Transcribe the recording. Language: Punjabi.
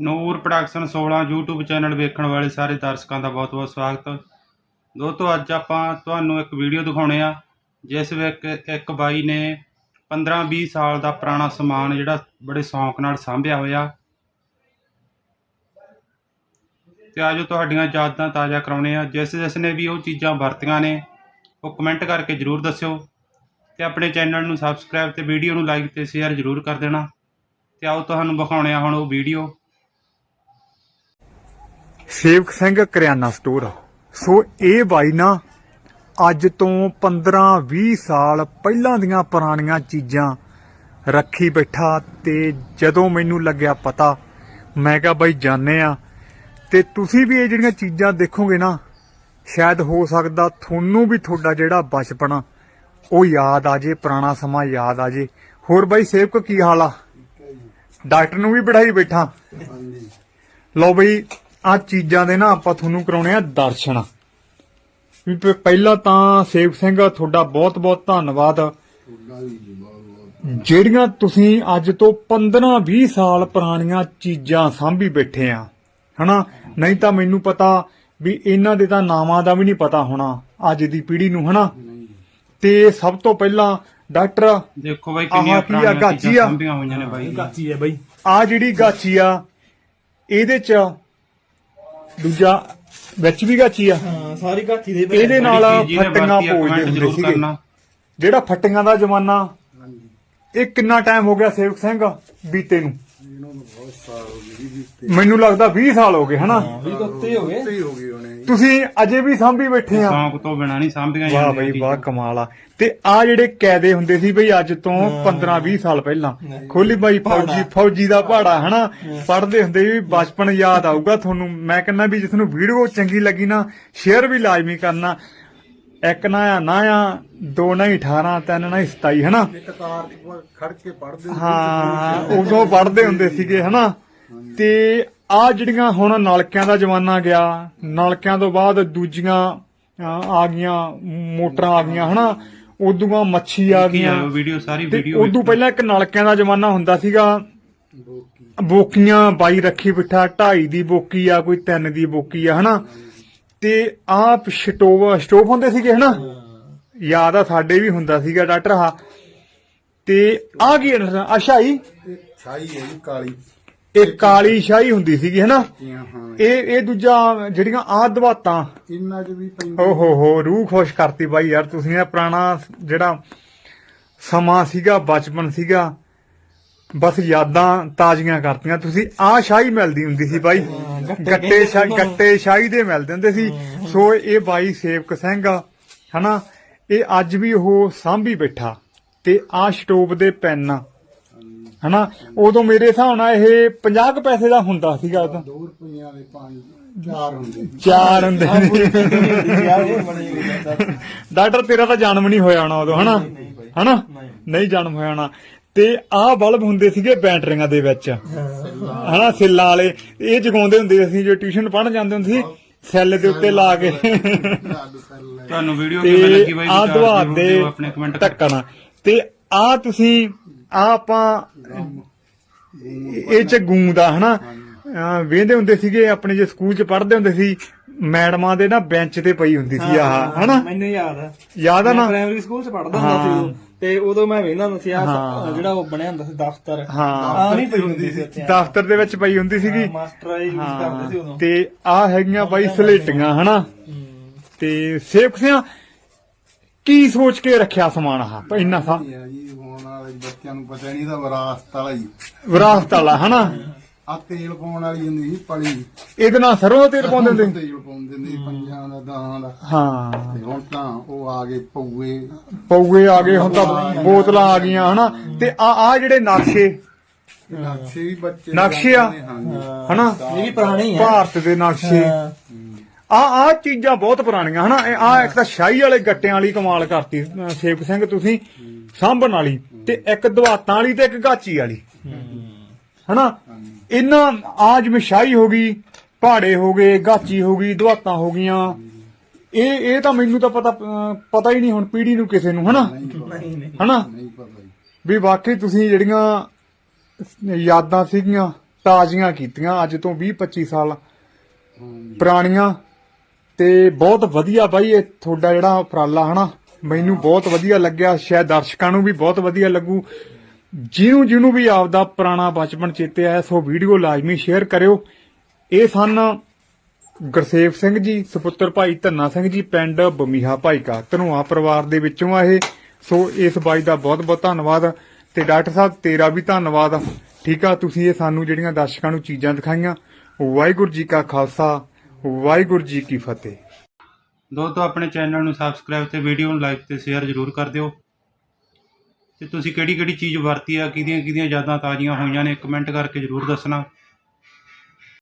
ਨੂਰ ਪ੍ਰੋਡਕਸ਼ਨ 16 YouTube ਚੈਨਲ ਵੇਖਣ ਵਾਲੇ ਸਾਰੇ ਦਰਸ਼ਕਾਂ ਦਾ ਬਹੁਤ-ਬਹੁਤ ਸਵਾਗਤ। ਦੋਸਤੋ, ਅੱਜ ਆਪਾਂ ਤੁਹਾਨੂੰ ਇੱਕ ਵੀਡੀਓ ਦਿਖਾਉਣੇ ਆ, ਜਿਸ ਵਿੱਚ ਇੱਕ ਬਾਈ ਨੇ 15-20 ਸਾਲ ਦਾ ਪੁਰਾਣਾ ਸਮਾਨ ਜਿਹੜਾ ਬੜੇ ਸ਼ੌਂਕ ਨਾਲ ਸਾਂਭਿਆ ਹੋਇਆ। ਤੇ ਆਜੋ ਤੁਹਾਡੀਆਂ ਯਾਦਾਂ ਤਾਜ਼ਾ ਕਰਾਉਣੇ ਆ। ਜਿਸ ਜਿਸ ਨੇ ਵੀ ਉਹ ਚੀਜ਼ਾਂ ਵਰਤੀਆਂ ਨੇ, ਉਹ ਕਮੈਂਟ ਕਰਕੇ ਜਰੂਰ ਦੱਸਿਓ। ਤੇ ਆਪਣੇ ਚੈਨਲ ਨੂੰ ਸਬਸਕ੍ਰਾਈਬ ਤੇ ਵੀਡੀਓ ਨੂੰ ਲਾਈਕ ਤੇ ਸ਼ੇਅਰ ਜਰੂਰ ਕਰ ਦੇਣਾ। ਤੇ ਆਓ, ਤੁਹਾਨੂੰ ਵਿਖਾਉਣੇ ਆ ਹੁਣ ਉਹ ਵੀਡੀਓ। ਸੇਵਕ ਸਿੰਘ ਕਰਿਆਨਾ ਸਟੋਰ। ਸੋ ਇਹ ਬਾਈ ਨਾ ਅੱਜ ਤੋਂ 15-20 ਸਾਲ ਪਹਿਲਾਂ ਦੀਆਂ ਪੁਰਾਣੀਆਂ ਚੀਜ਼ਾਂ ਰੱਖੀ ਬੈਠਾ ਤੇ ਜਦੋਂ ਮੈਨੂੰ ਲੱਗਿਆ ਪਤਾ ਮੈਂ ਕਿਹਾ ਬਾਈ ਜਾਣੇ ਆ। ਤੇ ਤੁਸੀਂ ਵੀ ਇਹ ਜਿਹੜੀਆਂ ਚੀਜ਼ਾਂ ਦੇਖੋਗੇ ਨਾ ਸ਼ਾਇਦ ਹੋ ਸਕਦਾ ਤੁਹਾਨੂੰ ਵੀ ਤੁਹਾਡਾ ਜਿਹੜਾ ਬਚਪਨ ਉਹ ਯਾਦ ਆ ਜੇ ਪੁਰਾਣਾ ਸਮਾਂ ਯਾਦ ਆ ਜੇ। ਹੋਰ ਬਾਈ ਸੇਵਕ ਕੀ ਹਾਲ ਆ? ਡਾਕਟਰ ਨੂੰ ਵੀ ਬਿਠਾਈ ਬੈਠਾ। ਲਓ ਬਈ ਆ ਚੀਜ਼ਾਂ ਦੇ ਨਾ ਆਪਾਂ ਤੁਹਾਨੂੰ ਕਰਾਉਣੇ ਆ ਦਰਸ਼ਨ। ਵੀ ਪਹਿਲਾਂ ਤਾਂ ਸੇਵਕ ਸਿੰਘ ਤੁਹਾਡਾ ਬਹੁਤ ਬਹੁਤ ਧੰਨਵਾਦ। ਜਿਹੜੀਆਂ ਤੁਸੀਂ ਅੱਜ ਤੋਂ 15-20 ਸਾਲ ਪੁਰਾਣੀਆਂ ਚੀਜ਼ਾਂ ਸਾਂਭੀ ਬੈਠੇ ਆ ਹਨਾ? ਨਹੀਂ ਤਾਂ ਮੈਨੂੰ ਪਤਾ ਵੀ ਇਹਨਾਂ ਦੇ ਤਾਂ ਨਾਮਾਂ ਦਾ ਵੀ ਨਹੀਂ ਪਤਾ ਹੋਣਾ ਅੱਜ ਦੀ ਪੀੜ੍ਹੀ ਨੂੰ ਹਨਾ? ਤੇ ਸਭ ਤੋਂ ਪਹਿਲਾਂ ਡਾਕਟਰ ਦੇਖੋ ਬਾਈ ਆਹ ਕਿੰਨੀਆਂ ਕੀ ਆ, ਪੁਰਾਣੀਆਂ ਗਾਚੀ ਚੀਜ਼ਾਂ ਆ? ਸਾਂਭੀਆਂ ਹੋਈਆਂ ਨੇ ਬਾਈ। ਕਾਚੀ ਹੈ ਬਾਈ। ਆ ਜਿਹੜੀ ਗਾਚੀ ਆ ਇਹਦੇ ਚ ਦੂਜਾ ਵਿੱਚ ਵੀ ਗਾਚੀ ਆ। ਹਾਂ ਸਾਰੀ ਕਾਚੀ ਦੇ ਇਹਦੇ ਨਾਲ ਫੱਟੀਆਂ ਪੋਜਦੇ ਹੁੰਦੇ ਜ਼ਰੂਰ ਸੀਗੇ। ਕਰਨਾ। ਜਿਹੜਾ ਫੱਟੀਆਂ ਦਾ ਜ਼ਮਾਨਾ ਇਹ ਕਿੰਨਾ ਟਾਈਮ ਹੋ ਗਿਆ ਸੇਵਕ ਸਿੰਘ ਬੀਤੇ ਨੂੰ? ਮੈਨੂੰ ਲੱਗਦਾ 20 ਸਾਲ ਹੋ ਗਏ ਹਨਾ? ਵੀ ਕੁੱਤੇ ਹੋ ਗਏ। ਤੁਸੀਂ ਅਜੇ ਵੀ ਸਾਂਭੀ ਬੈਠੇ ਆ। ਸ਼ੌਂਕ ਤੋਂ ਬਿਨਾਂ ਨਹੀਂ ਸਾਂਭੀਆਂ ਵਾਹ ਜਾਂਦੀਆਂ ਬਈ ਵਾਹ ਕਮਾਲ ਆ। ਤੇ ਆ ਜਿਹੜੇ ਕਾਇਦੇ ਹੁੰਦੇ ਸੀ ਬਈ ਅੱਜ ਤੋਂ 15 20 ਸਾਲ ਪਹਿਲਾਂ ਖੋਲੀ ਬਾਈ ਫੌਜੀ ਫੌਜੀ ਦਾ ਪਹਾੜਾ ਹਨਾ? ਪੜਦੇ ਹੁੰਦੇ ਵੀ ਬਚਪਨ ਯਾਦ ਆਊਗਾ ਤੁਹਾਨੂੰ। ਮੈਂ ਕਹਿੰਦਾ ਵੀ ਜੇ ਤੁਹਾਨੂੰ ਵੀਡੀਓ ਚੰਗੀ ਲੱਗੀ ਨਾ ਸ਼ੇਅਰ ਵੀ ਲਾਜ਼ਮੀ ਕਰਨਾ। ਇੱਕ ਨਾ ਆ ਨਾ ਆ ਦੋ ਨਾ ਹੀ 18 ਤਿੰਨ ਨਾ ਹੀ 27 ਹਨਾ? ਚ ਖੜ ਕੇ ਪੜਦੇ ਹਾਂ ਉਦੋਂ ਪੜਦੇ ਹੁੰਦੇ ਸੀਗੇ ਹਨਾ? ਤੇ ਆ ਜਿਹੜੀਆਂ ਹੁਣ ਨਲਕਿਆਂ ਦਾ ਜ਼ਮਾਨਾ ਗਿਆ ਨਲਕਿਆਂ ਤੋਂ ਬਾਅਦ ਦੂਜੀਆਂ ਆ ਗਈਆਂ ਮੋਟਰਾਂ ਆ ਗਈਆਂ ਹਨਾ? ਉਦੋਂ ਮੱਛੀ ਆ ਗਈਆਂ। ਵੀਡੀਓ ਸਾਰੀ ਵੀਡੀਓ ਉਦੋਂ ਪਹਿਲਾਂ ਇੱਕ ਨਲਕਿਆਂ ਦਾ ਜ਼ਮਾਨਾ ਹੁੰਦਾ ਸੀਗਾ। ਬੋਕੀਆਂ ਬਾਈ ਰੱਖੀ ਬਿਠਾ ਢਾਈ ਦੀ ਬੋਕੀ ਆ ਕੋਈ ਤਿੰਨ ਦੀ ਬੋਕੀ ਆ ਹਨਾ? ਤੇ ਆਪ ਸਟੋਵ ਸਟੋਵ ਹੁੰਦੇ ਸੀਗੇ ਹਨਾ? ਯਾਦ ਆ ਸਾਡੇ ਵੀ ਹੁੰਦਾ ਸੀਗਾ ਡਾਕਟਰ ਹਾ ਤੇ ਆ ਕੀ ਅਸ਼ਾਈ ਛਾਈ ਹੈ ਜੀ ਕਾਲੀ। ਇਹ ਕਾਲੀ ਸ਼ਾਹੀ ਹੁੰਦੀ ਸੀਗੀ ਹਨਾ? ਹਾਂ ਇਹ ਇਹ ਦੂਜਾ ਜਿਹੜੀਆਂ ਆਹ ਦਵਾਤਾਂ। ਇਹਨਾਂ ਚ ਵੀ ਪੈਂਦੇ ਓ ਹੋ ਹੋ ਰੂਹ ਖੁਸ਼ ਕਰਤੀ ਬਾਈ ਯਾਰ ਤੁਸੀਂ ਇਹ ਪੁਰਾਣਾ ਜਿਹੜਾ ਸਮਾਂ ਸੀਗਾ ਬਚਪਨ ਸੀਗਾ ਬਸ ਯਾਦਾਂ ਤਾਜ਼ੀਆਂ ਕਰਤੀਆਂ। ਤੁਸੀਂ ਆਹ ਸ਼ਾਹੀ ਮਿਲਦੀ ਹੁੰਦੀ ਸੀ ਬਾਈ। ਗੱਟੇ ਸ਼ਾਹੀ ਗੱਟੇ ਸ਼ਾਹੀ ਦੇ ਮਿਲਦੇ ਹੁੰਦੇ ਸੀ। ਸੋ ਇਹ ਬਾਈ ਸੇਵਕ ਸਿੰਘ ਆ, ਹਨਾ? ਇਹ ਅੱਜ ਵੀ ਉਹ ਸਾਂਭੀ ਬੈਠਾ ਤੇ ਆਹ ਸਟੋਵ ਦੇ ਪੈਨ ਹਨਾ? ਉਦੋਂ ਮੇਰੇ ਹਿਸਾਬ ਨਾਲ ਇਹ 50 ਕੁ ਪੈਸੇ ਦਾ ਹੁੰਦਾ ਸੀਗਾ ਉਦੋਂ। 2 ਰੁਪਈਆਂ ਦੇ ਪੰਜ ਚਾਰ ਹੁੰਦੇ ਚਾਰ ਹੁੰਦੇ ਡਾਕਟਰ ਤੇਰਾ ਤਾਂ ਜਨਮ ਨਹੀਂ ਹੋਇਆ ਹੋਣਾ ਉਦੋਂ ਹਨਾ? ਹਨਾ? ਨਹੀਂ ਜਨਮ ਹੋਇਆ ਹੋਣਾ। ਤੇ ਆਹ ਬਲਬ ਹੁੰਦੇ ਸੀਗੇ ਬੈਟਰੀਆਂ ਦੇ ਵਿੱਚ। ਹਨਾ ਸਿੱਲਾਂ ਵਾਲੇ। ਇਹ ਜਗਾਉਂਦੇ ਹੁੰਦੇ ਸੀ ਜੋ ਟਿਊਸ਼ਨ ਪੜ੍ਹਨ ਜਾਂਦੇ ਹੁੰਦੇ ਸੀ ਸੈੱਲ ਦੇ ਉੱਤੇ ਲਾ ਕੇ। ਤੁਹਾਨੂੰ ਵੀਡੀਓ ਕਿਵੇਂ ਲੱਗੀ ਬਾਈ ਦਵਾ ਜ਼ਰੂਰ ਦੇ ਢੱਕਣ। ਤੇ ਆਹ ਤੁਸੀਂ ਆ ਆਪਾਂ ਇਹ ਚ ਗੂੰਦ ਆ ਹਨਾ? ਵੇਂਦੇ ਹੁੰਦੇ ਸੀਗੇ ਆਪਣੇ ਜੇ ਸਕੂਲ ਚ ਪੜ੍ਹਦੇ ਹੁੰਦੇ ਸੀ ਮੈਡਮਾਂ ਦੇ ਨਾ ਬੈਂਚ ਤੇ ਪਈ ਹੁੰਦੀ ਸੀ ਆਹ ਹਨਾ? ਮੈਨੂੰ ਯਾਦ ਆ। ਯਾਦ ਆ ਨਾ? ਪ੍ਰਾਇਮਰੀ ਸਕੂਲ ਚ ਪੜਦਾ ਹੁੰਦਾ ਸੀ ਤੇ ਉਦੋਂ ਮੈਂ ਵੇਖਦਾ ਹੁੰਦਾ ਸੀ ਹਾਂ। ਜਿਹੜਾ ਉਹ ਬਣਿਆ ਹੁੰਦਾ ਸੀ ਦਫ਼ਤਰ। ਹਾਂ। ਆ ਨਹੀਂ ਪਈ ਹੁੰਦੀ ਸੀ ਉੱਥੇ। ਦਫ਼ਤਰ ਦੇ ਵਿੱਚ ਪਈ ਹੁੰਦੀ ਸੀਗੀ। ਮਾਸਟਰ ਯੂਜ਼ ਕਰਦੇ ਸੀ ਉਦੋਂ। ਤੇ ਆ ਹੈਗੀਆਂ ਬਾਈ ਸਲੇਟੀਆਂ ਹਨਾ? ਤੇ ਸੇਵਕ ਸਿਆ ਕੀ ਸੋਚ ਕੇ ਰੱਖਿਆ ਸਮਾਨ ਆ ਇੰਨਾ ਸਾ ਆ ਜੀ ਹੁਣ ਵਾਲੇ ਬੱਚਿਆਂ ਨੂੰ ਪਤਾ ਨਹੀਂ ਇਹਦਾ ਵਿਰਾਸਤ ਵਾਲਾ ਹੀ। ਵਿਰਾਸਤ ਵਾਲਾ ਹਨਾ? ਆ ਤੇਲ ਪਾਉਣ ਵਾਲੀ ਹੁੰਦੀ ਸੀ ਪਲੀ। ਇਹਦੇ ਨਾਲ ਸਰੋਂ ਦਾ ਤੇਲ ਪਾਉਂਦੇ ਹੁੰਦੇ? ਤੇਲ ਪਾਉਂਦੇ ਹੁੰਦੇ ਸੀ ਪੰਜਾਂ ਦਾ ਦਹਾਂ ਦਾ। ਹਾਂ। ਤੇ ਹੁਣ ਤਾਂ ਉਹ ਆ ਗਏ ਪਊਏ। ਪਊਏ ਆ ਗਏ ਹੁਣ ਤਾਂ ਬੋਤਲਾਂ ਆ ਗਈਆਂ ਹਨਾ? ਤੇ ਆ ਆ ਜਿਹੜੇ ਨਕਸ਼ੇ। ਨਕਸ਼ੇ ਵੀ ਬੱਚੇ ਨਕਸ਼ੇ ਆ? ਨੇ, ਹਨਾ? ਇਹ ਵੀ ਪੁਰਾਣੇ ਹੀ ਆ। ਭਾਰਤ ਦੇ ਨਕਸ਼ੇ। ਆ ਆ ਚੀਜ਼ਾਂ ਬਹੁਤ ਪੁਰਾਣੀਆਂ ਹਨਾ? ਆ ਇੱਕ ਤਾਂ ਸ਼ਾਹੀ ਵਾਲੇ ਗੱਟਿਆਂ ਵਾਲੀ ਕਮਾਲ ਕਰਤੀ ਸੇਵਕ ਸਿੰਘ ਤੁਸੀਂ ਸਾਂਭਣ ਵਾਲੀ ਤੇ ਇੱਕ ਦਵਾਤਾਂ ਵਾਲੀ ਤੇ ਇੱਕ ਗਾਚੀ ਵਾਲੀ। ਹਨਾ? ਇਹਨਾਂ ਆ ਜਿਵੇਂ ਸ਼ਾਹੀ ਹੋ ਗਈ ਪਹਾੜੇ ਹੋ ਗਏ ਗਾਚੀ ਹੋ ਗਈ ਦਵਾਤਾਂ ਹੋ ਗਈਆਂ। ਇਹ ਇਹ ਤਾਂ ਮੈਨੂੰ ਤਾਂ ਪਤਾ ਪਤਾ ਹੀ ਨਹੀਂ ਹੁਣ ਪੀੜੀ ਨੂੰ ਕਿਸੇ ਨੂੰ ਹਨਾ? ਹਨਾ? ਨਹੀਂ ਪਤਾ ਜੀ। ਵੀ ਵਾਕਈ ਤੁਸੀਂ ਜਿਹੜੀਆਂ ਯਾਦਾਂ ਸੀਗੀਆਂ ਤਾਜ਼ੀਆਂ ਕੀਤੀਆਂ ਅੱਜ ਤੋਂ 20 25 ਸਾਲ ਪੁਰਾਣੀਆਂ ਤੇ ਬਹੁਤ ਵਧੀਆ ਬਾਈ ਇਹ ਤੁਹਾਡਾ ਜਿਹੜਾ ਉਪਰਾਲਾ ਹਨਾ? ਮੈਨੂੰ ਬਹੁਤ ਵਧੀਆ ਲੱਗਿਆ ਸ਼ਾਇਦ ਦਰਸ਼ਕਾਂ ਨੂੰ ਵੀ ਬਹੁਤ ਵਧੀਆ ਲੱਗੂ। ਜਿਹਨੂੰ ਜਿਹਨੂੰ ਵੀ ਆਪਦਾ ਪੁਰਾਣਾ ਬਚਪਨ ਚੇਤੇ ਆਇਆ, ਸੋ ਵੀਡੀਓ ਲਾਜ਼ਮੀ ਸ਼ੇਅਰ ਕਰਿਓ। ਇਹ ਸਨ ਗੁਰਸੇਵ ਸਿੰਘ ਜੀ, ਸੁਪੁੱਤਰ ਭਾਈ ਧੰਨਾ ਸਿੰਘ ਜੀ, ਪਿੰਡ ਬਮੀਹਾ ਭਾਈਕਾ ਧਨੋਆ ਪਰਿਵਾਰ ਦੇ ਵਿੱਚੋਂ ਆ ਇਹ ਸੋ ਇਸ ਬਾਈ ਦਾ ਬਹੁਤ ਬਹੁਤ ਧੰਨਵਾਦ ਤੇ ਡਾਕਟਰ ਸਾਹਿਬ, ਤੇਰਾ ਵੀ ਧੰਨਵਾਦ। ਠੀਕ ਆ, ਤੁਸੀਂ ਇਹ ਸਾਨੂੰ ਜਿਹੜੀਆਂ ਦਰਸ਼ਕਾਂ ਨੂੰ ਚੀਜ਼ਾਂ ਦਿਖਾਈਆਂ, ਵਾਹਿਗੁਰੂ ਜੀ ਕਾ ਖਾਲਸਾ, ਵਾਹਿਗੁਰੂ ਜੀ ਕੀ ਫਤਿਹ। ਦੋਸਤੋ, ਆਪਣੇ ਚੈਨਲ ਨੂੰ ਸਬਸਕ੍ਰਾਈਬ ਤੇ ਵੀਡੀਓ ਨੂੰ ਲਾਈਕ ਤੇ ਸ਼ੇਅਰ ਜ਼ਰੂਰ ਕਰ ਦਿਓ। ਤੇ ਤੁਸੀਂ ਕਿਹੜੀ ਕਿਹੜੀ ਚੀਜ਼ ਵਰਤੀ ਆ? ਕਿਹਦੀਆਂ ਕਿਹਦੀਆਂ ਯਾਦਾਂ ਤਾਜ਼ੀਆਂ ਹੋਈਆਂ ਨੇ? ਕਮੈਂਟ ਕਰਕੇ ਜ਼ਰੂਰ ਦੱਸਣਾ।